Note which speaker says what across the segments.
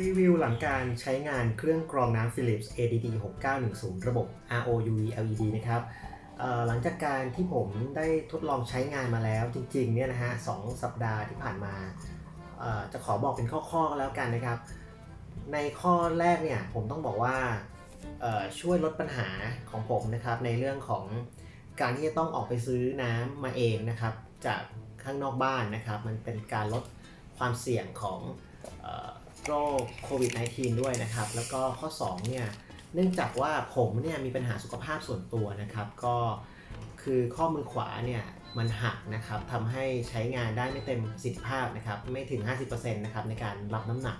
Speaker 1: รีวิวหลังการใช้งานเครื่องกรองน้ำ Philips ADD 6910 ระบบ ROUV LED นะครับหลังจากการที่ผมได้ทดลองใช้งานมาแล้วจริงๆเนี่ยนะฮะสองสัปดาห์ที่ผ่านมา จะขอบอกเป็นข้อๆก็แล้วกันนะครับ ในข้อแรกเนี่ยผมต้องบอกว่าช่วยลดปัญหาของผมนะครับในเรื่องของการที่จะต้องออกไปซื้อน้ำมาเองนะครับ จากข้างนอกบ้านนะครับ มันเป็นการลดความเสี่ยงของ โรคโควิด -19 ด้วยนะครับ แล้วก็ข้อ2เนี่ยเนื่องจากว่าผมเนี่ยมีปัญหาสุขภาพส่วนตัวนะครับ ก็คือข้อมือขวาเนี่ยมันหักนะครับทำให้ใช้งานได้ไม่เต็มประสิทธิภาพนะครับไม่ถึง 50%นะครับในการรับน้ำหนัก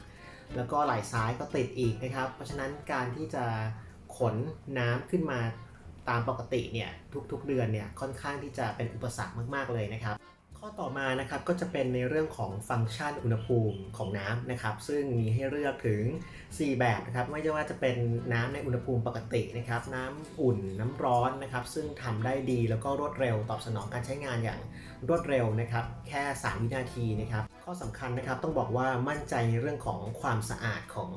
Speaker 1: แล้วก็ไหล่ซ้ายก็ติดอีกนะครับ เพราะฉะนั้นการที่จะขนน้ำขึ้นมาตามปกติเนี่ยทุกๆเดือนเนี่ยค่อนข้างที่จะเป็นอุปสรรคมาก ๆ เลยนะครับ ข้อต่อมานะครับก็จะเป็นในเรื่องของฟังก์ชันอุณหภูมิของน้ำนะครับ ซึ่งมีให้เลือกถึง 4 แบบนะครับไม่ว่าจะเป็นน้ำในอุณหภูมิปกตินะครับ น้ำอุ่นน้ำร้อนนะครับ ซึ่งทำได้ดีแล้วก็รวดเร็วตอบสนองการใช้งานอย่างรวดเร็วนะครับ แค่ 3 วินาทีนะครับ ข้อสำคัญนะครับต้องบอกว่ามั่นใจในเรื่องของความสะอาดของ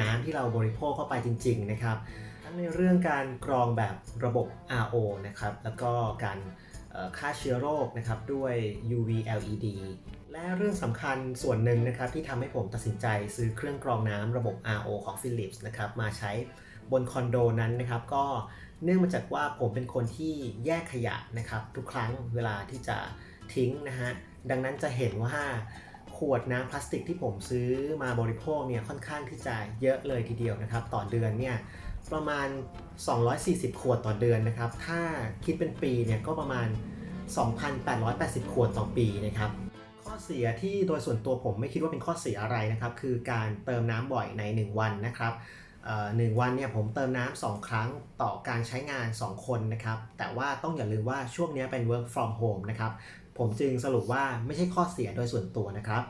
Speaker 1: น้ำที่เราบริโภคเข้าไปจริง ๆ นะครับ ทั้งในเรื่องการกรองแบบระบบ RO นะครับแล้วก็การ ฆ่าเชื้อโรคนะครับด้วย UV LED และเรื่องสำคัญส่วนหนึ่งนะครับที่ทำให้ผมตัดสินใจซื้อเครื่องกรองน้ำระบบ RO ของ Philips นะครับมาใช้บนคอนโดนั้นนะครับก็เนื่องมาจากว่าผมเป็นคนที่แยกขยะนะครับทุกครั้งเวลาที่จะทิ้งนะฮะดังนั้นจะเห็นว่าขวดน้ำพลาสติกที่ผมซื้อมาบริโภคเนี่ยค่อนข้างที่จะเยอะเลยทีเดียวนะครับ ต่อเดือนเนี่ย ประมาณ 240 ขวดต่อเดือนนะครับ ถ้าคิดเป็นปีเนี่ยก็ประมาณ 2,880 ขวดต่อปีนะครับ ข้อเสียที่โดยส่วนตัวผมไม่คิดว่าเป็นข้อเสียอะไรนะครับ คือการเติมน้ำบ่อยใน 1 วันนะครับหนึ่งวันเนี่ยผมเติมน้ำสองครั้งต่อการใช้งาน 2 คนนะครับ แต่ว่าต้องอย่าลืมว่าช่วงนี้เป็น work from home นะครับ ผมจึงสรุปว่าไม่ใช่ข้อเสียโดยส่วนตัวนะครับ